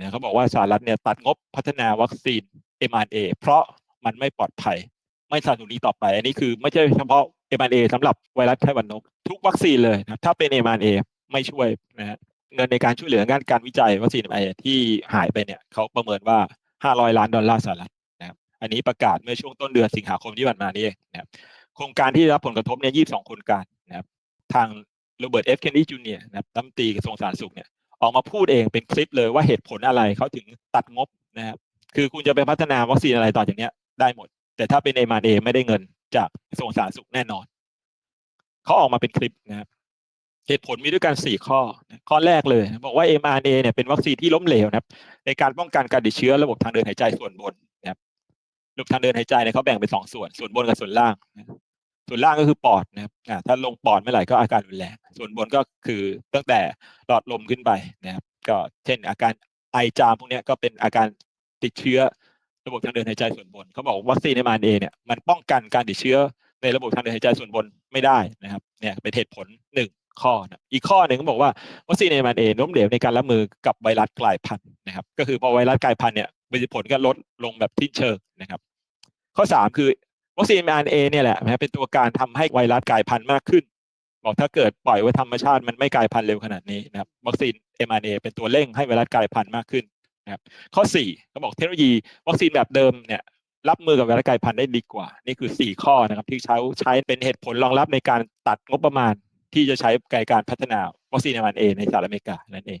นะเขาบอกว่าสหรัฐเนี่ยตัดงบพัฒนาวัคซีน mRNA เพราะมันไม่ปลอดภัย ไม่สนับสนุนอีกต่อไป อันนี้คือไม่ใช่เฉพาะ mRNA สำหรับไวรัสไข้หวัดนก ทุกวัคซีนเลยนะถ้าเป็น mRNA ไม่ช่วยนะฮะเงินในการช่วยเหลืองานการวิจัยวัคซีน mRNA ที่หายไปเนี่ยเขาประเมินว่า 500 ล้านดอลลาร์สหรัฐนะครับอันนี้ประกาศเมื่อช่วงต้นเดือนสิงหาคมที่ผ่านมานี่เองนะครับโครงการที่รับผลกระทบเนี่ย 22 โครงการนะครับทางโรเบิร์ตเอฟเคนดีจูเนียร์นะครับรัฐมนตรีกระทรวงสาธารณสุขเนี่ย ออกมาพูดเองเป็นคลิปเลยว่าเหตุผลอะไรเขาถึงตัดงบนะครับคือคุณจะไปพัฒนาวัคซีนอะไรต่อจากนี้ได้หมด แต่ถ้าเป็น m อ a ไม่ได้เงินจากกระทรวงสาธารณสุขแน่นอน เขาออกมาเป็นคลิปนะครับเหตุผลมีด้วยกันสี่ข้อ ข้อแรกเลย บอกว่า mRNA เนี่ยเป็นวัคซีนที่ล้มเหลวนะครับ ในการป้องกันการติดเชื้อระบบทางเดินหายใจส่วนบนนะครับระบบทางเดินหายใจเนี่ยเขาแบ่งเป็นสองส่วน ส่วนบนกับส่วนล่าง ส่วนล่างก็คือปอดนะครับถ้าลงปอดเมื่อไหร่ก็อาการรุนแรงส่วนบนก็คือตั้งแต่หลอดลมขึ้นไปนะครับก็เช่นอาการไอจามพวกนี้ก็เป็นอาการติดเชื้อระบบทางเดินหายใจส่วนบนเขาบอกวัคซีน mRNA เอนี่ยมันป้องกันการติดเชื้อในระบบทางเดินหายใจส่วนบนไม่ได้นะครับเนี่ยเป็นเหตุผลหนึ่งข้อนะอีกข้อหนึ่งก็บอกว่าวัคซีน mRNA ล้มเหลวในการรับมือกับไวรัสกลายพันธุ์นะครับก็คือพอไวรัสกลายพันธุ์เนี่ยมีผลก็ลดลงแบบทิ้นเชิงนะครับ ข้อสามคือ วัคซีน mRNA เนี่ยแหละนะเป็นตัวการทำให้ไวรัสกลายพันธุ์มากขึ้น บอกถ้าเกิดปล่อยไว้ธรรมชาติมันไม่กลายพันธุ์เร็วขนาดนี้นะครับวัคซีน mRNA เป็นตัวเร่งให้ไวรัสกลายพันธุ์มากขึ้นนะครับข้อสี่เขาบอกเทคโนโลยีวัคซีนแบบเดิมเนี่ยรับมือกับไวรัสกลายพันธุ์ได้ดีกว่า นี่คือสี่ข้อนะครับที่ใช้ใช้เป็นเหตุผลรองรับในการตัดงบประมาณ ที่จะใช้ในการพัฒนาวัคซีน mRNA ในสหรัฐอเมริกานั่นเอง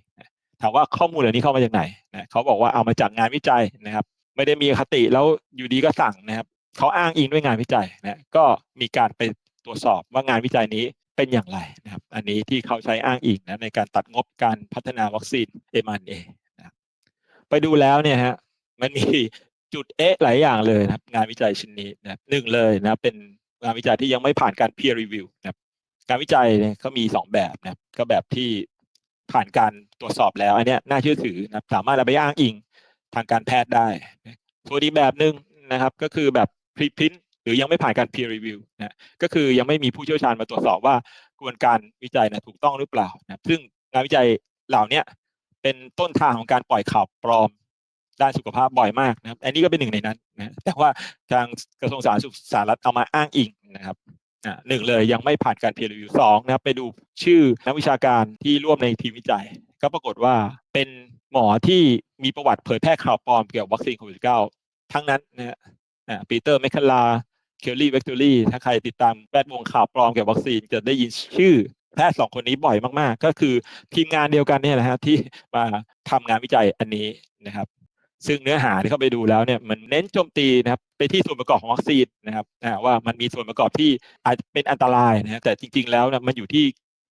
ถามว่าข้อมูลเหล่านี้เข้ามาจากไหนนะเขาบอกว่าเอามาจากงานวิจัยนะครับไม่ได้มีคติแล้วอยู่ดีก็สั่งนะครับ เขาอ้างอิงด้วยงานวิจัยนะก็มีการไปตรวจสอบว่างานวิจัยนี้เป็นอย่างไรนะครับ อันนี้ที่เขาใช้อ้างอิงนะในการตัดงบการพัฒนาวัคซีน mRNA นะไปดูแล้วเนี่ยฮะมันมีจุดเอ๊ะหลายอย่างเลยนะครับ งานวิจัยชิ้นนี้นะหนึ่งเลยนะเป็นงานวิจัยที่ยังไม่ผ่านการ peer review นะครับการวิจัยเนี่ยเขามีสองแบบนะครับก็แบบที่ผ่านการตรวจสอบแล้วอันนี้น่าเชื่อถือนะครับสามารถเอาไปอ้างอิงทางการแพทย์ได้ส่วนอีกแบบหนึ่งนะครับ ก็คือแบบ preprint หรือยังไม่ผ่านการ peer review นะก็คือยังไม่มีผู้เชี่ยวชาญมาตรวจสอบว่ากระบวนการวิจัยนะถูกต้องหรือเปล่านะซึ่งงานวิจัยเหล่าเนี้ยเป็นต้นทางของการปล่อยข่าวปลอมด้านสุขภาพบ่อยมากนะครับ อันนี้ก็เป็นหนึ่งในนั้นนะแต่ว่าทางกระทรวงสาธารณสุขสหรัฐเอามาอ้างอิงนะครับหนึ่งเลยยังไม่ผ่านการ peer review สองนะครับไปดูชื่อนักวิชาการที่ร่วมในทีมวิจัย ก็ปรากฏว่าเป็นหมอที่มีประวัติเผยแพร่ข่าวปลอมเกี่ยวกับวัคซีนโควิด -19 ทั้งนั้นนะฮะ อ่าปีเตอร์แมคคลาเคลลี่เวกตอรี่ถ้าใครติดตามแวดวงข่าวปลอมเกี่ยวกับวัคซีนจะได้ยินชื่อแพทย์สองคนนี้บ่อยมากๆ ก็คือทีมงานเดียวกันเนี่ยนะฮะที่มาทำงานวิจัยอันนี้นะครับ ซึ่งเนื้อหาที่เข้าไปดูแล้วเนี่ยมันเน้นโจมตีนะครับไปที่ส่วนประกอบของวัคซีนนะครับว่ามันมีส่วนประกอบที่อาจเป็นอันตรายนะแต่จริง ๆ แล้วนะมันอยู่ที่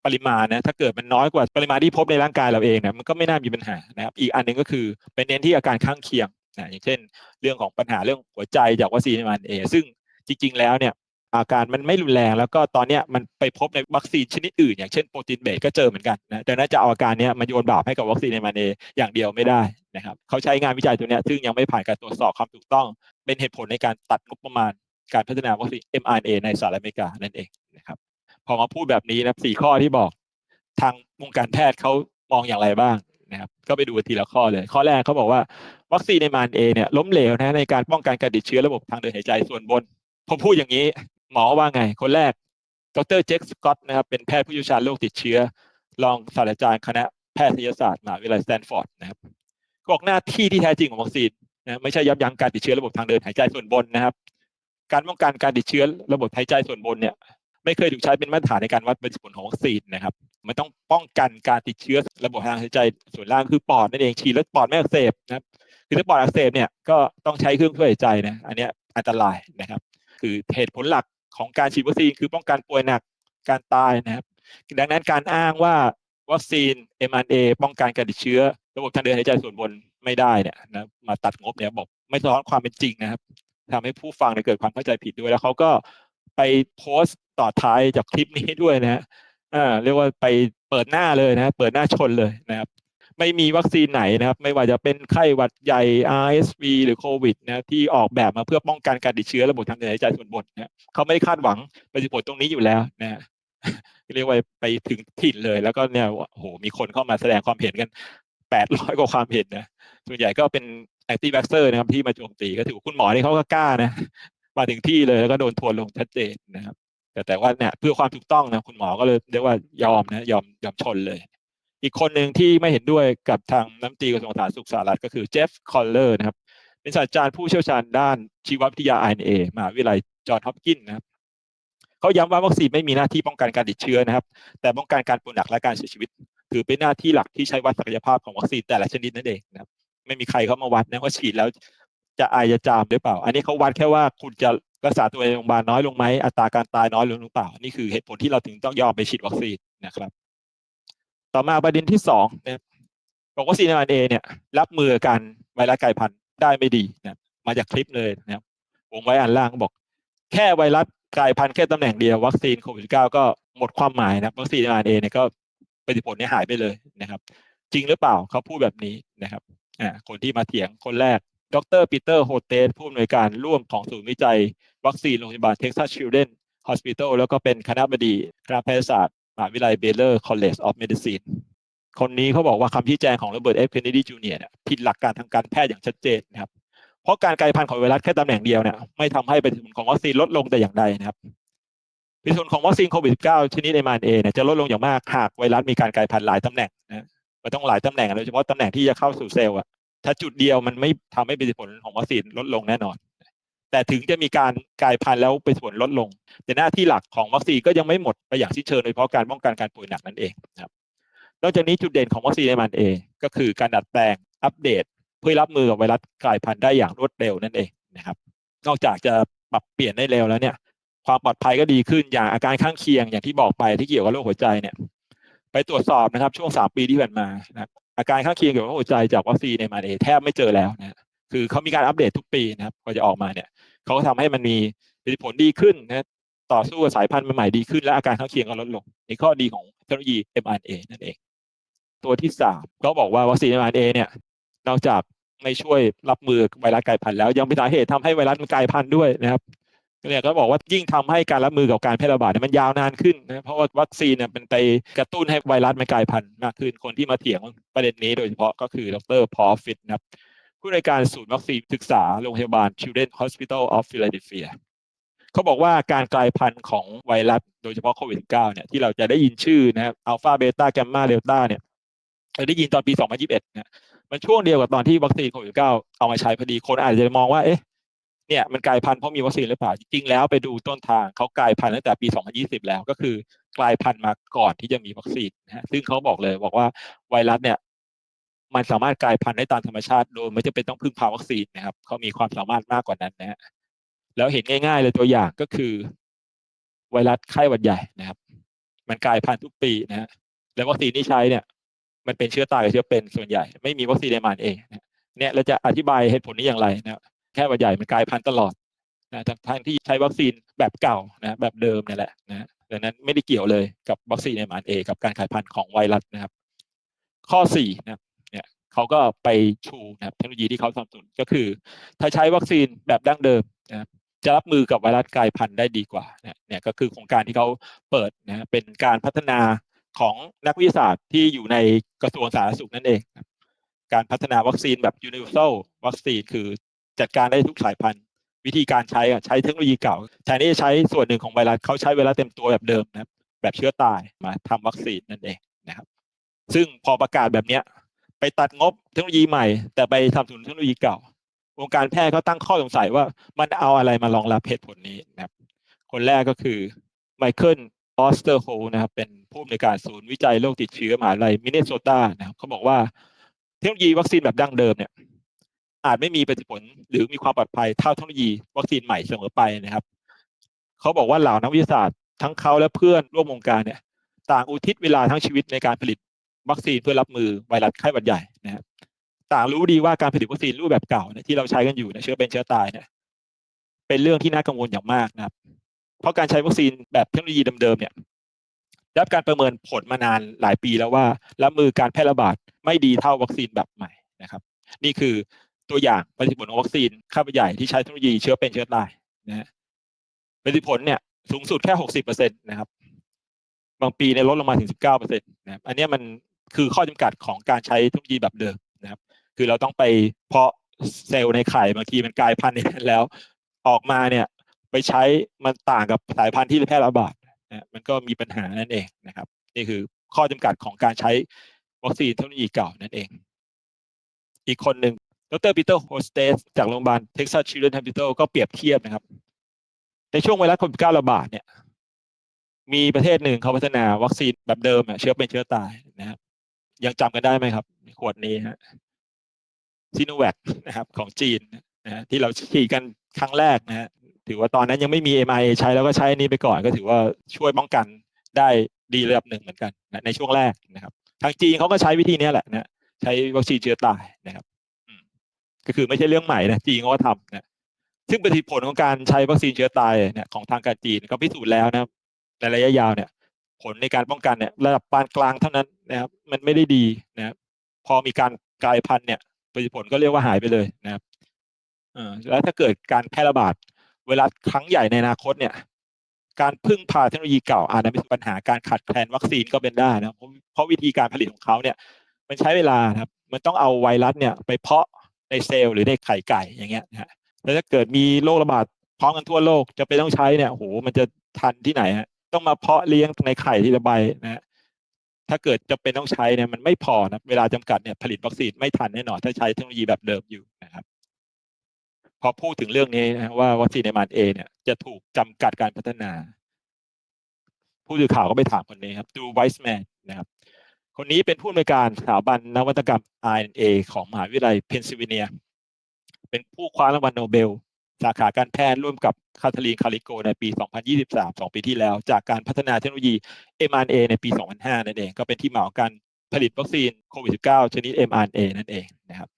ปริมาณนะถ้าเกิดมันน้อยกว่าปริมาณที่พบในร่างกายเราเองนะมันก็ไม่น่ามีปัญหานะครับ อีกอันหนึ่งก็คือเป็นเน้นที่อาการข้างเคียง นะอย่างเช่น เรื่องของปัญหาเรื่องหัวใจจากวัคซีนมันเอซึ่งจริง ๆ แล้วเนี่ยอาการมันไม่รุนแรงแล้วก็ตอนนี้มันไปพบในวัคซีนชนิดอื่น อย่างเช่นโปรตีนเบสก็เจอเหมือนกันนะแต่น่าจะเอาอาการนี้มาโยนบาปให้กับวัคซีนในมันเออย่างเดียวไม่ได้นะครับเขาใช้งานวิจัยตัวนี้ซึ่งยังไม่ผ่านการตรวจสอบความถูกต้อง เป็นเหตุผลในการตัดงบประมาณ การพัฒนาวัคซีน mRNA ในสหรัฐอเมริกานั่นเองนะครับพอมาพูดแบบนี้นะสี่ข้อที่บอกทางวงการแพทย์เขามองอย่างไรบ้าง นะครับก็ไปดูทีละข้อเลย ข้อแรกเขาบอกว่าวัคซีนในมันเอเนี่ยล้มเหลวนะในการป้องกันการติดเชื้อระบบทางเดินหายใจส่วนบนพอพูดอย่างนี้ หมอว่าไง คนแรก ดรเจคสกอตนะครับเป็นแพทย์ผู้เชี่ยวชาญโรคติดเชื้อ รองศาสตราจารย์คณะแพทยศาสตร์มหาวิทยาลัยสแตนฟอร์ดนะครับบอกหน้าที่ที่แท้จริงของวัคซีนนะไม่ใช่ยับยั้งการติดเชื้อระบบทางเดินหายใจส่วนบนนะครับ การป้องกันการติดเชื้อระบบหายใจส่วนบนเนี่ย ไม่เคยถูกใช้เป็นมาตรฐานในการวัดประสิทธิผลของวัคซีนนะครับมันต้องป้องกันการติดเชื้อระบบทางหายใจส่วนล่างคือปอดนั่นเองฉีดแล้วปอดไม่อักเสบนะครับคือถ้าปอดอักเสบเนี่ยก็ต้องใช้เครื่องช่วยหายใจนะอันนี้อันตรายนะครับ คือเหตุผลหลักของการฉีดวัคซีนคือป้องกันป่วยหนักการตายนะครับ ดังนั้นการอ้างว่าวัคซีน mRNA ป้องกันการติดเชื้อ ระบบทางเดินหายใจส่วนบนไม่ได้เนี่ยนะมาตัดงบเนี่ยบอกไม่สะท้อนความเป็นจริงนะครับทำให้ผู้ฟังเกิดความเข้าใจผิดด้วยแล้วเขาก็ไปโพสต์ ต่อท้ายจากคลิปนี้ด้วยนะฮะอ่าเรียกว่าไปเปิดหน้าเลยนะเปิดหน้าชนเลยนะครับ ไม่มีวัคซีนไหนนะครับ ไม่ว่าจะเป็นไข้หวัดใหญ่ RSV หรือโควิดนะที่ออกแบบมาเพื่อป้องกันการติดเชื้อระบบทางเดินหายใจส่วนบนนะเขาไม่ได้คาดหวังประสิทธิผลตรงนี้อยู่แล้วนะเรียกว่าไปถึงถิ่นเลย แล้วก็เนี่ยโอ้โหมีคนเข้ามาแสดงความเห็นกันแปดร้อยกว่าความเห็นนะส่วนใหญ่ก็เป็นแอนตี้แบ็กเซอร์นะครับที่มาโจมตีก็ถือคุณหมอนี่เขาก็กล้านะ มาถึงที่เลยแล้วก็โดนทวนลงชัดเจนนะครับ แต่แต่ว่าเนี่ยเพื่อความถูกต้องนะคุณหมอก็เลยเรียกว่ายอมนะยอมยอมชนเลย อีกคนหนึ่งที่ไม่เห็นด้วยกับทางน้ำตีกระทรวงสาธารณสุขสหรัฐก็คือเจฟคอลเลอร์นะครับ เป็นศาสตราจารย์ผู้เชี่ยวชาญด้านชีววิทยา RNA มหาวิทยาลัยจอห์นฮอปกินส์นะครับเขาย้ำว่าวัคซีนไม่มีหน้าที่ป้องกันการติดเชื้อนะครับ แต่ป้องกันการป่วยหนักและการเสียชีวิต ถือเป็นหน้าที่หลักที่ใช้วัดศักยภาพของวัคซีนแต่ละชนิดนั่นเองนะครับไม่มีใครเข้ามาวัดนะว่าฉีดแล้วจะอายจะจามหรือเปล่า อันนี้เขาวัดแค่ว่าคุณจะ รักษาตัวเองในโรงพยาบาลน้อยลงไหมอัตราการตายน้อยลงหรือเปล่า นี่คือเหตุผลที่เราถึงต้องยอมไปฉีดวัคซีนนะครับ ต่อมาประเด็นที่สองนะครับบอกวัคซีนเอเอเนี่ย รับมือกันไวรัสกลายพันธุ์ได้ไม่ดีนะมาจากคลิปเลยนะครับวงไว้อันล่างบอก แค่ไวรัสกลายพันธุ์แค่ตำแหน่งเดียววัคซีนโควิด -19 ก็หมดความหมายนะวัคซีนเอ็มเอเนี่ยก็ประสิทธิผลเนี่ยหายไปเลยนะครับ จริงหรือเปล่าเขาพูดแบบนี้นะครับอ่าคนที่มาเถียงคนแรก ดรปีเตอร์โฮเตสผู้อำนวยการร่วมของศูนย์วิจัย วัคซีนโรงพยาบาลเท็กซัสชิลเดนฮอสพิทอลแล้วก็เป็นคณะบดีคณะแพทยศาสตร์มหาวิทยาลัยเบลเลอร์คอลเลจออฟเมดิซินคนนี้เขาบอกว่าคำชี้แจงของโรเบิร์ตเอฟเคนเนดีจูเนียร์เนี่ยผิดหลักการทางการแพทย์อย่างชัดเจนนะครับเพราะการกลายพันธุ์ของไวรัสแค่ตำแหน่งเดียวเนี่ยไม่ทำให้ประสิทธิผลของวัคซีนลดลงแต่อย่างใดนะครับประสิทธิผลของวัคซีนโควิด -19 ชนิด mRNA เนี่ยจะลดลงอย่างมากหากไวรัสมีการกลายพันธุ์หลายตำแหน่งนะมันต้องหลายตำแหน่งโดยเฉพาะตำแหน่งที่จะเข้าสู่เซลล์อะ ถ้าจุดเดียวมันไม่ทำให้ประสิทธิผลของวัคซีนลดลงแน่นอน แต่ถึงจะมีการกลายพันธุ์แล้วประสิทธิผลลดลง แต่หน้าที่หลักของวัคซีนก็ยังไม่หมดไปอย่างสิ้นเชิงโดยเฉพาะการป้องกันการป่วยหนักนั่นเองนะครับนอกจากนี้จุดเด่นของวัคซีน mRNA ก็คือการดัดแปลงอัปเดต เพื่อรับมือกับไวรัสกลายพันธุ์ได้อย่างรวดเร็วนั่นเองนะครับ นอกจากจะปรับเปลี่ยนได้เร็วแล้วเนี่ย ความปลอดภัยก็ดีขึ้นอย่างอาการข้างเคียงอย่างที่บอกไปที่เกี่ยวกับโรคหัวใจเนี่ย ไปตรวจสอบนะครับช่วงสามปีที่ผ่านมานะ อาการข้างเคียงเกี่ยวกับหัวใจจากวัคซีน mRNA แทบไม่เจอแล้วนะคือเขามีการอัปเดตทุกปีนะครับพอจะออกมาเนี่ยเขาก็ทำให้มันมีผลดีขึ้นนะต่อสู้กับสายพันธุ์ใหม่ๆดีขึ้นและอาการข้างเคียงก็ลดลงนี่ข้อดีของเทคโนโลยี mRNA นั่นเอง ตัวที่สามก็บอกว่าวัคซีน mRNA เนี่ยนอกจากไม่ช่วยรับมือไวรัสกลายพันธุ์แล้วยังเป็นสาเหตุทำให้ไวรัสมันกลายพันธุ์ด้วยนะครับ เนี่ยก็บอกว่ายิ่งทำให้การรับมือกับการแพร่ระบาดเนี่ยมันยาวนานขึ้นนะเพราะว่าวัคซีนเนี่ยเป็นไปกระตุ้นให้ไวรัสมันกลายพันธุ์มากขึ้นคนที่มาเถียงประเด็นนี้โดยเฉพาะก็คือดรพอฟิตนะครับผู้ในการศูนย์วัคซีนศึกษาโรงพยาบาล Children Hospital of Philadelphia เขาบอกว่าการกลายพันธุ์ของไวรัสโดยเฉพาะโควิด -19 เนี่ยที่เราจะได้ยินชื่อนะครับอัลฟาเบต้าแกมมาเดลต้าเนี่ยเราได้ยินตอนปี 2021นี่ยมันช่วงเดียวกับตอนที่วัคซีนโควิด -19 เอามาใช้พอดีคนอาจจะมองว่าเอ๊ะ เนี่ยมันกลายพันธุ์เพราะมีวัคซีนหรือเปล่าจริงๆแล้วไปดูต้นทางเขากลายพันธุ์ตั้งแต่ปี 2020 แล้วก็คือกลายพันธุ์มาก่อนที่จะมีวัคซีนนะฮะซึ่งเขาบอกเลยบอกว่าไวรัสเนี่ยมันสามารถกลายพันธุ์ได้ตามธรรมชาติโดยไม่จำเป็นต้องพึ่งพาวัคซีนนะครับเขามีความสามารถมากกว่านั้นนะฮะแล้วเห็นง่าย ๆ เลยตัวอย่างก็คือ ไวรัสไข้หวัดใหญ่นะครับ มันกลายพันธุ์ทุกปีนะฮะแล้ววัคซีนที่ใช้เนี่ย มันเป็นเชื้อตายกับเชื้อเป็นส่วนใหญ่ ไม่มีวัคซีนในมันเองเนี่ยเราจะอธิบายเหตุผลนี้อย่างไรนะ แค่หวัดใหญ่มันกลายพันธุ์ตลอดนะทั้งที่ใช้วัคซีนแบบเก่านะแบบเดิมนี่แหละนะดังนั้นไม่ได้เกี่ยวเลยกับวัคซีนในมันเอกับการกลายพันธุ์ของไวรัสนะครับ ข้อสี่นะเนี่ยเขาก็ไปชูนะเทคโนโลยีที่เขาสนับสนุนก็คือ ถ้าใช้วัคซีนแบบดั้งเดิมนะจะรับมือกับไวรัสกลายพันธุ์ได้ดีกว่าเนี่ยก็คือโครงการที่เขาเปิดนะเป็นการพัฒนาของนักวิทยาศาสตร์ที่อยู่ในกระทรวงสาธารณสุขนั่นเอง การพัฒนาวัคซีนแบบ universal วัคซีนคือ จัดการได้ทุกสายพันธุ์ วิธีการใช้ใช้เทคโนโลยีเก่าแทนที่จะใช้ส่วนหนึ่งของไวรัสเขาใช้ไวรัสเต็มตัวแบบเดิมนะครับแบบเชื้อตายมาทำวัคซีนนั่นเองนะครับ ซึ่งพอประกาศแบบเนี้ย ไปตัดงบเทคโนโลยีใหม่ แต่ไปทำทุนเทคโนโลยีเก่าวงการแพทย์เขาตั้งข้อสงสัยว่ามันเอาอะไรมารองรับเหตุผลนี้นะครับ คนแรกก็คือไมเคิลออสเตอร์โฮนะครับ เป็นผู้อำนวยการศูนย์วิจัยโรคติดเชื้อมหาลัยมินเนโซตานะครับเขาบอกว่าเทคโนโลยีวัคซีนแบบดั้งเดิมเนี่ย อาจไม่มีประสิทธิผลหรือมีความปลอดภัยเท่าเทคโนโลยีวัคซีนใหม่เสมอไปนะครับ เขาบอกว่าเหล่านักวิทยาศาสตร์ทั้งเขาและเพื่อนร่วมวงการเนี่ย ต่างอุทิศเวลาทั้งชีวิตในการผลิตวัคซีนเพื่อรับมือไวรัสไข้หวัดใหญ่นะครับต่างรู้ดีว่าการผลิตวัคซีนรูปแบบเก่าที่เราใช้กันอยู่เนี่ยเชื้อเป็นเชื้อตายเนี่ยเป็นเรื่องที่น่ากังวลอย่างมากนะครับ เพราะการใช้วัคซีนแบบเทคโนโลยีเดิมๆเนี่ยได้รับการประเมินผลมานานหลายปีแล้วว่ารับมือการแพร่ระบาดไม่ดีเท่าวัคซีนแบบใหม่นะครับ นี่คือ ตัวอย่างประสิทธิผลของวัคซีนข้าพใหญ่ที่ใช้เทคโนโลยีเชื้อเป็นเชื้อตายนะฮะประสิทธิผลเนี่ยสูงสุดแค่หกสิบเปอร์เซ็นตนะครับ บางปีในยลดลงมาถึงสิบเก้าเปอร์เซ็นต์นะครับอันนี้มันคือข้อจำกัดของการใช้เทคโนโลยีแบบเดิมนะครับ คือเราต้องไปเพาะเซลล์ในไข่บางทีมันกลายพันธุ์ในนั้นแล้วออกมาเนี่ยไปใช้มันต่างกับสายพันธุ์ที่แพร่ระบาดนะมันก็มีปัญหานั่นเองนะครับ นี่คือข้อจำกัดของการใช้วัคซีนเทคโนโลยีเก่านั่นเอง อีกคนหนึ่ง ดรปีเตอร์โฮสเตสจากโรงพยาบาลเท็กซัสชิลเลน Hospital ก็เปรียบเทียบนะครับ ในช่วงไวรัสโควิด9ระบาดเนี่ยมีประเทศหนึ่งเขาพัฒนาวัคซีนแบบเดิมอะเชื้อเป็นเชื้อตายนะครับยังจำกันได้ไหมครับ ขวดนี้ฮะซีโนแวคนะครับ ของจีนนะฮะที่เราฉีดกันครั้งแรกนะฮะถือว่าตอนนั้นยังไม่มี MIA ใช้แล้วก็ใช้อนี้ไปก่อนก็ถือว่าช่วยป้องกันได้ดีระดับหนึ่งเหมือนกันนะในช่วงแรกนะครับ ทางจีนเขาก็ใช้วิธีนี้แหละนะใช้วัคซีนเชื้อตายนะครับ ก็คือไม่ใช่เรื่องใหม่นะจีนเขาก็ทำนะซึ่งประสิทธิผลของการใช้วัคซีนเชื้อตายเนี่ยของทางการจีนก็พิสูจน์แล้วนะครับในระยะยาวเนี่ย ผลในการป้องกันเนี่ยระดับปานกลางเท่านั้นนะครับ มันไม่ได้ดีนะครับพอมีการกลายพันธุ์เนี่ยประสิทธิผลก็เรียกว่าหายไปเลยนะครับแล้วถ้าเกิดการแพร่ระบาดเวลาครั้งใหญ่ในอนาคตเนี่ย การพึ่งพาเทคโนโลยีเก่าอาจจะเป็นปัญหาการขาดแคลนวัคซีนก็เป็นได้นะครับเพราะเพราะวิธีการผลิตของเขาเนี่ย มันใช้เวลานะครับ มันต้องเอาไวรัสเนี่ยไปเพาะ ในเซลล์หรือในไข่ไก่อย่างเงี้ยนะฮะแล้วถ้าเกิดมีโรคระบาดพร้อมกันทั่วโลกจะไปต้องใช้เนี่ยโอ้โหมันจะทันที่ไหนฮะต้องมาเพาะเลี้ยงในไข่ทีละใบนะฮะถ้าเกิดจะเป็นต้องใช้เนี่ยมันไม่พอนะเวลาจำกัดเนี่ยผลิตวัคซีนไม่ทันแน่นอนถ้าใช้เทคโนโลยีแบบเดิมอยู่นะครับพอพูดถึงเรื่องนี้นะว่าวัคซีนในมันเอเนี่ยจะถูกจำกัดการพัฒนา ผู้สื่อข่าวก็ไปถามคนนี้ครับดูไวส์แมนนะครับ คนนี้เป็นผู้อำนวยการสถาบันนวัตกรรม RNA ของมหาวิทยาลัยเพนซิลเวเนีย เป็นผู้คว้ารางวัลโนเบล สาขาการแพทย์ร่วมกับคาทาลีนคาริโกในปี 2023 2 ปีที่แล้ว จากการพัฒนาเทคโนโลยี mRNA ในปี 2005 นั่นเอง ก็เป็นที่มาของการผลิตวัคซีนโควิด -19 ชนิด mRNA นั่นเองนะครับ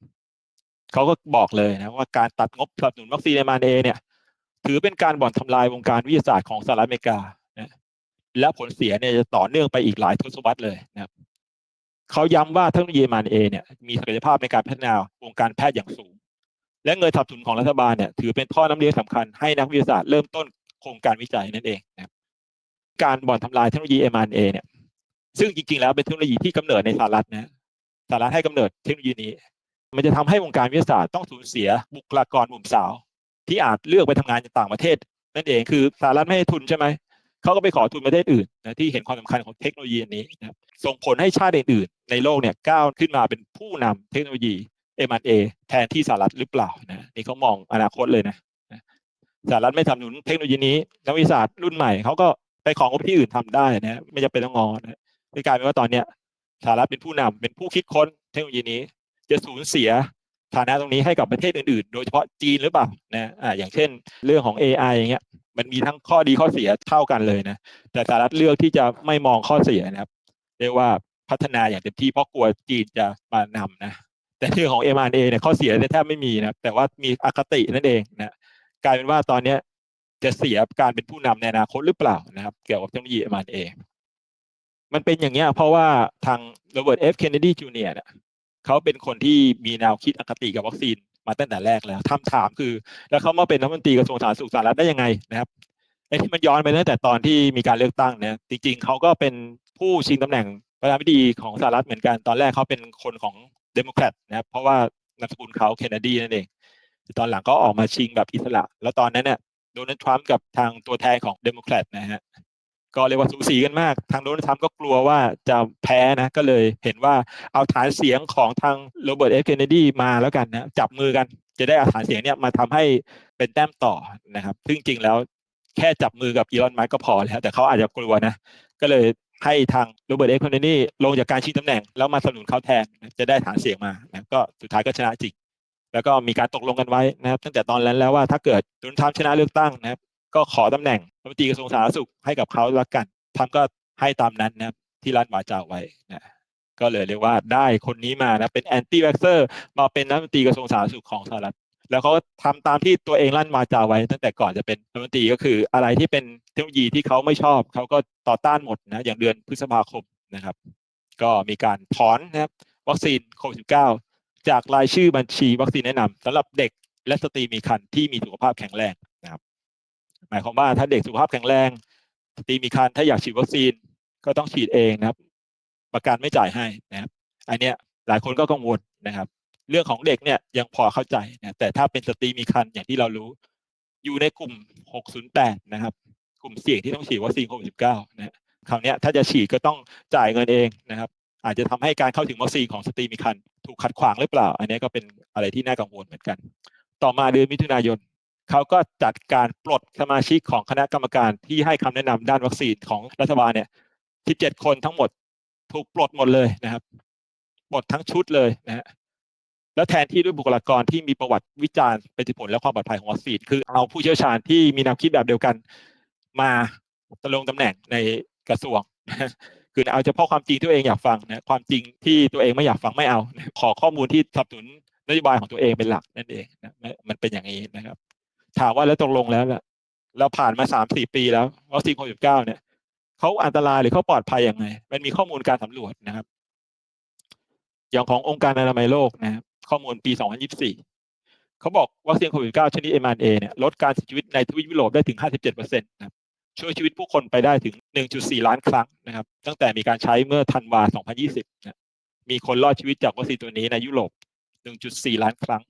เขาก็บอกเลยนะว่าการตัดงบสนับสนุนวัคซีน mRNA เนี่ย ถือเป็นการบ่อนทำลายวงการวิทยาศาสตร์ของสหรัฐอเมริกานะและผลเสียเนี่ยจะต่อเนื่องไปอีกหลายทศวรรษเลยนะครับ เขาย้ำว่าเทคโนโลยีมันเอเนี่ยมีศักยภาพในการพัฒนาวงการแพทย์อย่างสูง และเงินสนับสนุนของรัฐบาลเนี่ยถือเป็นท่อน้ำเลี้ยงสำคัญให้นักวิทยาศาสตร์เริ่มต้นโครงการวิจัยนั่นเองนะการบ่อนทำลายเทคโนโลยี mRNA เนี่ยซึ่งจริงๆแล้วเป็นเทคโนโลยีที่กำเนิดในสหรัฐนะสหรัฐให้กำเนิดเทคโนโลยีนี้ มันจะทำให้วงการวิทยาศาสตร์ต้องสูญเสียบุคลากรหนุ่มสาว ที่อาจเลือกไปทำงานในต่างประเทศ นั่นเองคือสหรัฐไม่ให้ทุนใช่ไหม เขาก็ไปขอทุนประเทศอื่นนะที่เห็นความสำคัญของเทคโนโลยีนี้นะส่งผลให้ชาติอื่นๆในโลกเนี่ยก้าวขึ้นมาเป็นผู้นำเทคโนโลยี M&A แทนที่สหรัฐหรือเปล่านะนี่เขามองอนาคตเลยนะสหรัฐไม่ทำหนุนเทคโนโลยีนี้นักวิทยาศาสตร์รุ่นใหม่เขาก็ไปของงบที่อื่นทำได้นะไม่จำเป็นต้องงอนะนี่กลายเป็นว่าตอนเนี้ยสหรัฐเป็นผู้นำเป็นผู้คิดค้นเทคโนโลยีนี้ จะสูญเสีย ฐานะตรงนี้ให้กับประเทศอื่นๆ โดยเฉพาะจีนหรือเปล่านะอ่าอย่างเช่น เรื่องของ AI อย่างเงี้ยมันมีทั้งข้อดีข้อเสียเท่ากันเลยนะแต่สหรัฐเลือกที่จะไม่มองข้อเสียนะครับ เรียกว่าพัฒนาอย่างเต็มที่เพราะกลัวจีนจะมานำนะแต่เรื่องของ M&A เนี่ยข้อเสียแทบไม่มีนะแต่ว่ามีอคตินั่นเองนะกลายเป็นว่าตอนเนี้จะเสียการเป็นผู้นำในอนาคตหรือเปล่านะครับ เกี่ยวกับเทคโนโลยี M&A มันเป็นอย่างเงี้ยเพราะว่าทางโรเบิร์ตเอฟเคนเนดีจูเนียร์ เขาเป็นคนที่มีแนวคิดอคติกับวัคซีนมาตั้งแต่แรกแล้วคำถามคือ แล้วเขามาเป็นรัฐมนตรีกระทรวงสาธารณสุขสหรัฐได้ยังไงนะครับไอ้ที่มันย้อนไปตั้งแต่ตอนที่มีการเลือกตั้งเนี่ยจริง ๆเขาก็เป็นผู้ชิงตำแหน่งประธานาธิบดีของสหรัฐเหมือนกันตอนแรกเขาเป็นคนของเดโมแครตนะครับเพราะว่านามสกุลเขาเคนเนดีนั่นเองตอนหลังก็ออกมาชิงแบบอิสระ แล้วตอนนั้นเนี่ยโดนัลด์ทรัมป์กับทางตัวแทนของเดโมแครตนะฮะ ก็เรียกว่าสูสีกันมาก ทางโดนัลด์ทรัมป์ก็กลัวว่าจะแพ้นะ ก็เลยเห็นว่าเอาฐานเสียงของทางโรเบิร์ตเอฟเคนเนดีมาแล้วกันนะ จับมือกัน จะได้เอาฐานเสียงเนี่ยมาทำให้เป็นแต้มต่อนะครับ ซึ่งจริงแล้วแค่จับมือกับอีลอนมัสก์ก็พอแล้ว แต่เขาอาจจะกลัวนะ ก็เลยให้ทางโรเบิร์ตเอฟเคนเนดีลงจากการชิงตำแหน่ง แล้วมาสนับสนุนเขาแทนจะได้ฐานเสียงมานะก็สุดท้ายก็ชนะจริง แล้วก็มีการตกลงกันไว้นะครับ ตั้งแต่ตอนนั้นแล้วว่าถ้าเกิดโดนัลด์ทรัมป์ชนะเลือกตั้งนะครับ ก็ขอตำแหน่ง รัฐมนตรีกระทรวงสาธารณสุขให้กับเขาละกันทรัมป์ก็ให้ตามนั้นนะครับที่รัฐวาจาไว้นะก็เลยเรียกว่าได้คนนี้มานะเป็นแอนตี้แว็กเซอร์มาเป็นรัฐมนตรีกระทรวงสาธารณสุขของสหรัฐแล้วเขาก็ทำตามที่ตัวเองลั่นวาจาไว้ ตั้งแต่ก่อนจะเป็นรัฐมนตรีก็คืออะไรที่เป็นเทคโนโลยีที่เขาไม่ชอบเขาก็ต่อต้านหมดนะอย่างเดือนพฤษภาคมนะครับ ก็มีการถอนนะครับวัคซีนโควิด -19 จากรายชื่อบัญชีวัคซีนแนะนำสำหรับเด็กและสตรีมีครรภ์ที่มีสุขภาพแข็งแรง หมายความว่าถ้าเด็กสุขภาพแข็งแรงสตรีมีครรภ์ถ้าอยากฉีดวัคซีนก็ต้องฉีดเองนะครับ ประกันไม่จ่ายให้นะครับ อันเนี้ยหลายคนก็กังวลนะครับ เรื่องของเด็กเนี่ยยังพอเข้าใจนะแต่ถ้าเป็นสตรีมีครรภ์อย่างที่เรารู้ อยู่ในกลุ่ม 608 นะครับ กลุ่มเสี่ยงที่ต้องฉีดวัคซีนโควิด -19 นะคราวนี้ถ้าจะฉีดก็ต้องจ่ายเงินเองนะครับ อาจจะทำให้การเข้าถึงวัคซีนของสตรีมีครรภ์ถูกขัดขวางหรือเปล่า อันนี้ก็เป็นอะไรที่น่ากังวลเหมือนกัน ต่อมาเดือนมิถุนายน เขาก็จัดการปลดสมาชิกของคณะกรรมการที่ให้คำแนะนำด้านวัคซีนของรัฐบาลเนี่ย17คนทั้งหมดถูกปลดหมดเลยนะครับปลดทั้งชุดเลยนะฮะแล้วแทนที่ด้วยบุคลากรที่มีประวัติวิจารณ์ประสิทธิผลและความปลอดภัยของวัคซีนคือเอาผู้เชี่ยวชาญที่มีแนวคิดแบบเดียวกัน มาตลงตำแหน่งในกระทรวงคือเอาเฉพาะความจริงที่ตัวเองอยากฟังนะความจริงที่ตัวเองไม่อยากฟังไม่เอา ขอข้อมูลที่สนับสนุนนโยบายของตัวเองเป็นหลักนั่นเองนะมันเป็นอย่างนี้นะครับ ถามว่าแล้วตกลงแล้วล่ะเราผ่านมาสามสี่ปีแล้ววัคซีนโควิดเก้าเนี่ยเขาอันตรายหรือเขาปลอดภัยยังไง มันมีข้อมูลการสำรวจนะครับ อย่างขององค์การอนามัยโลกนะครับข้อมูลปี 2024 เขาบอกวัคซีนโควิด -19 ชนิด mRNA เนี่ยลดการเสียชีวิตในทวีปยุโรปได้ถึง 57%นะครับช่วยชีวิตผู้คนไปได้ถึง 1.4 ล้านครั้งนะครับ ตั้งแต่มีการใช้เมื่อธันวา 2020นะมีคนรอดชีวิตจากวัคซีนตัวนี้ในยุโรป 1.4 ล้านครั้ง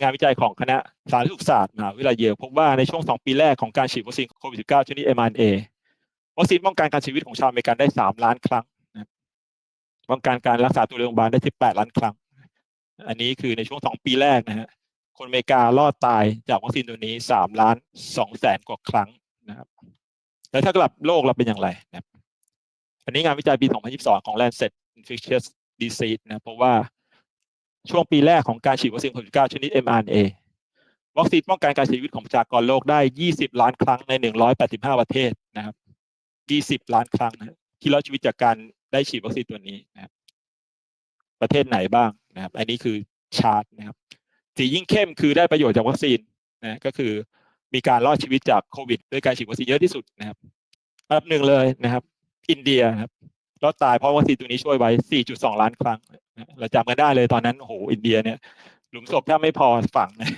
งานวิจัยของคณะสาธารณสุขศาสตร์มหาวิทยาลัยเยลพบว่าในช่วง 2 ปีแรกของการฉีดวัคซีนโควิด -19 ชนิด mRNA วัคซีนป้องกันการชีวิตของชาวอเมริกันได้ 3 ล้านครั้งป้องกันการรักษาตัวโรงพยาบาลได้ 18 ล้านครั้ง อันนี้คือในช่วง 2 ปีแรกนะฮะคนอเมริการอดตายจากวัคซีนตัวนี้ 3 ล้าน2แสนกว่าครั้งนะครับแล้วถ้ากลับโลกเราเป็นอย่างไรนะครับอันนี้งานวิจัยปี 2022 ของ Lancet Infectious Disease นะเพราะว่า ช่วงปีแรกของการฉีดวัคซีนโควิด -19 ชนิด mRNA วัคซีนป้องกันการเสียชีวิตของประชากรโลกได้ 20 ล้านครั้งใน 185 ประเทศนะครับ 20 ล้านครั้งนะที่รอดชีวิตจากการได้ฉีดวัคซีนตัวนี้นะครับ ประเทศไหนบ้างนะครับ อันนี้คือชาร์ตนะครับ สียิ่งเข้มคือได้ประโยชน์จากวัคซีนนะก็คือมีการรอดชีวิตจากโควิด ด้วยการฉีดวัคซีนเยอะที่สุดนะครับอันดับหนึ่งเลยนะครับ อินเดียนะครับ รอดตายเพราะวัคซีนตัวนี้ช่วยไว้ 4.2 ล้านครั้ง เราจำกันได้เลยตอนนั้นโอ้โหอินเดียเนี่ย หลุมศพถ้าไม่พอฝังนะ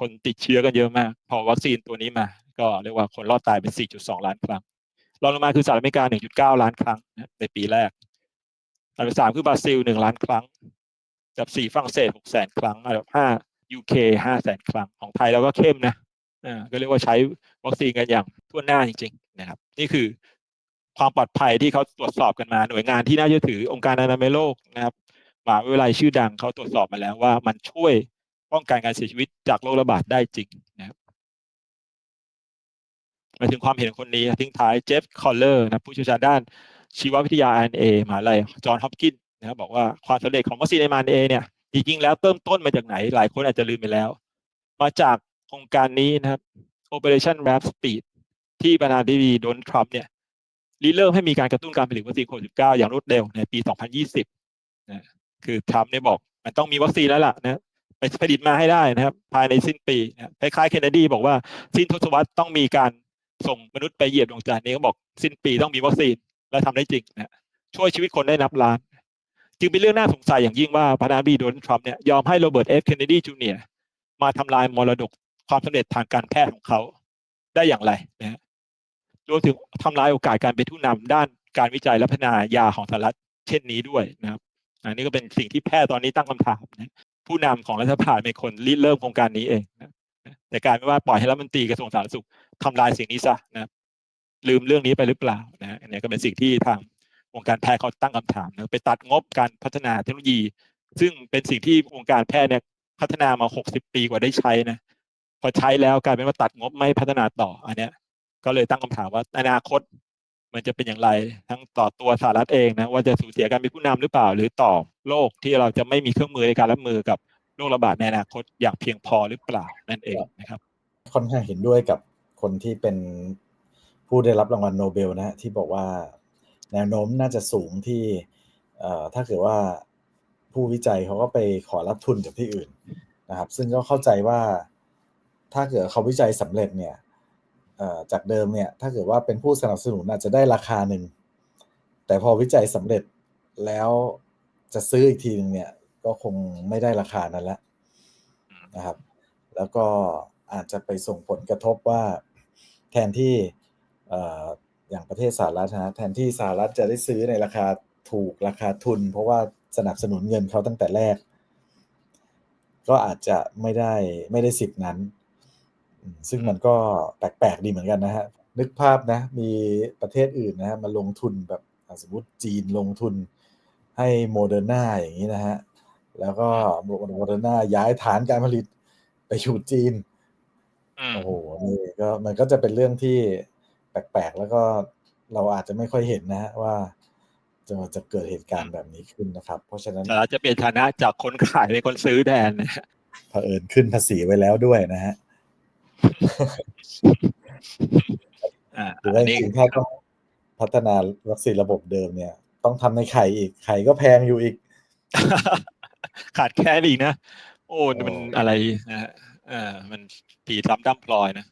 คนติดเชื้อกันเยอะมาก พอวัคซีนตัวนี้มา ก็เรียกว่าคนรอดตายเป็น 4.2 ล้านครั้งรองลงมาคือสหรัฐอเมริกา 1.9 ล้านครั้งในปีแรกอันดับสามคือบราซิล 1 ล้านครั้งอันดับสี่ฝรั่งเศส6แสนครั้งอันดับห้า UK 5แสนครั้งของไทยเราก็เข้มนะอ่าก็เรียกว่าใช้วัคซีนกันอย่างทั่วหน้าจริง ๆ นะครับ นี่คือ ความปลอดภัยที่เขาตรวจสอบกันมาหน่วยงานที่น่าเชื่อถือองค์การอนามัยโลกนะครับมหาวิทยาลัยชื่อดังเขาตรวจสอบมาแล้วว่ามันช่วยป้องกันการเสียชีวิตจากโรคระบาดได้จริงนะครับมาถึงความเห็นคนนี้ทิ้งท้ายเจฟคอลเลอร์นะผู้เชี่ยวชาญด้านชีววิทยา RNA มหาวิทยาลัยจอห์นฮอปกินส์นะครับบอกว่าความสำเร็จของวัคซีน mRNA เนี่ยจริงๆแล้วเริ่มต้นมาจากไหน หลายคนอาจจะลืมไปแล้ว มาจากโครงการนี้นะครับ Operation Warp Speed ที่ประธานาธิบดีโดนทรัมป์เนี่ย ริเริ่มให้มีการกระตุ้นการผลิตวัคซีนโควิด -19 อย่างรวดเร็วในปี 2020นะคือทรัมป์เนี่ยบอกมันต้องมีวัคซีนแล้วล่ะนะไปผลิตมาให้ได้นะครับ ภายในสิ้นปีนะคล้ายๆเคนเนดีบอกว่าสิ้นทศวรรษต้องมีการส่งมนุษย์ไปเหยียบดวงจันทร์นี่ก็บอกสิ้นปีต้องมีวัคซีนและทำได้จริงนะช่วยชีวิตคนได้นับล้าน จึงเป็นเรื่องน่าสงสัยอย่างยิ่งว่าประธานาธิบดีโดนัลด์ทรัมป์เนี่ยยอมให้โรเบิร์ตเอฟเคนเนดีจูเนียร์มาทำลายมรดกความสำเร็จทางการแพทย์ของเขาได้อย่างไรนะฮะ รวมถึงทำลายโอกาสการเป็นผู้นำด้านการวิจัยและพัฒนายาของสหรัฐเช่นนี้ด้วยนะครับอันนี้ก็เป็นสิ่งที่แพทย์ตอนนี้ตั้งคำถามนะผู้นำของรัฐบาลเป็นคนริเริ่มโครงการนี้เองนะแต่การไม่ว่าปล่อยให้รัฐมนตรีกระทรวงสาธารณสุขทำลายสิ่งนี้ซะนะลืมเรื่องนี้ไปหรือเปล่านะอันนี้ก็เป็นสิ่งที่ทางวงการแพทย์เขาตั้งคำถามนะไปตัดงบการพัฒนาเทคโนโลยี ซึ่งเป็นสิ่งที่วงการแพทย์เนี่ยพัฒนามา 60 ปีกว่าได้ใช้นะพอใช้แล้วกลายเป็นว่าตัดงบไม่พัฒนาต่ออันเนี้ย ก็เลยตั้งคำถามว่าอนาคต มันจะเป็นอย่างไรทั้งต่อตัวสหรัฐเองนะว่าจะสูญเสียการเป็นผู้นำหรือเปล่า หรือต่อโลกที่เราจะไม่มีเครื่องมือในการรับมือกับโรคระบาดในอนาคตอย่างเพียงพอหรือเปล่านั่นเองนะครับ ค่อนข้างเห็นด้วยกับคนที่เป็นผู้ได้รับรางวัลโนเบลนะที่บอกว่าแนวโน้มน่าจะสูงที่ถ้าเกิดว่าผู้วิจัยเขาก็ไปขอรับทุนจากที่อื่นนะครับ ซึ่งก็เข้าใจว่าถ้าเกิดเขาวิจัยสำเร็จเนี่ย จากเดิมเนี่ยถ้าเกิดว่าเป็นผู้สนับสนุนอาจจะได้ราคาหนึ่ง แต่พอวิจัยสำเร็จแล้วจะซื้ออีกทีนึงเนี่ยก็คงไม่ได้ราคานั้นแล้วนะครับ แล้วก็อาจจะไปส่งผลกระทบว่าแทนที่อย่างประเทศสหรัฐนะแทนที่สหรัฐจะได้ซื้อในราคาถูกราคาทุน เพราะว่าสนับสนุนเงินเขาตั้งแต่แรก ก็อาจจะไม่ได้ไม่ได้สิทธินั้น ซึ่งมันก็แปลกๆดีเหมือนกันนะฮะ นึกภาพนะ มีประเทศอื่นนะฮะมาลงทุนแบบอะสมมติจีนลงทุนให้โมเดอร์นาอย่างนี้นะฮะ แล้วก็โมเดอร์นาย้ายฐานการผลิตไปอยู่จีนอืมโอ้โหนี่ก็มันก็จะเป็นเรื่องที่แปลกๆ แล้วก็เราอาจจะไม่ค่อยเห็นนะฮะว่าจะจะเกิดเหตุการณ์แบบนี้ขึ้นนะครับ เพราะฉะนั้นแต่เราจะเป็นฐานะจากคนขายเป็นคนซื้อแทนนะฮะเผอิญขึ้นภาษีไว้แล้วด้วยนะฮะอ่า หรือว่าอันจนี้ริงๆถ้าต้องพัฒนาวัคซีนระบบเดิมเนี่ย ต้องทำในไข่อีกไข่ก็แพงอยู่อีก ขาดแคลนอีกนะโอ้โอ้มันอะไรนะฮะเออมันผีซ้ำด้ำพลอยนะ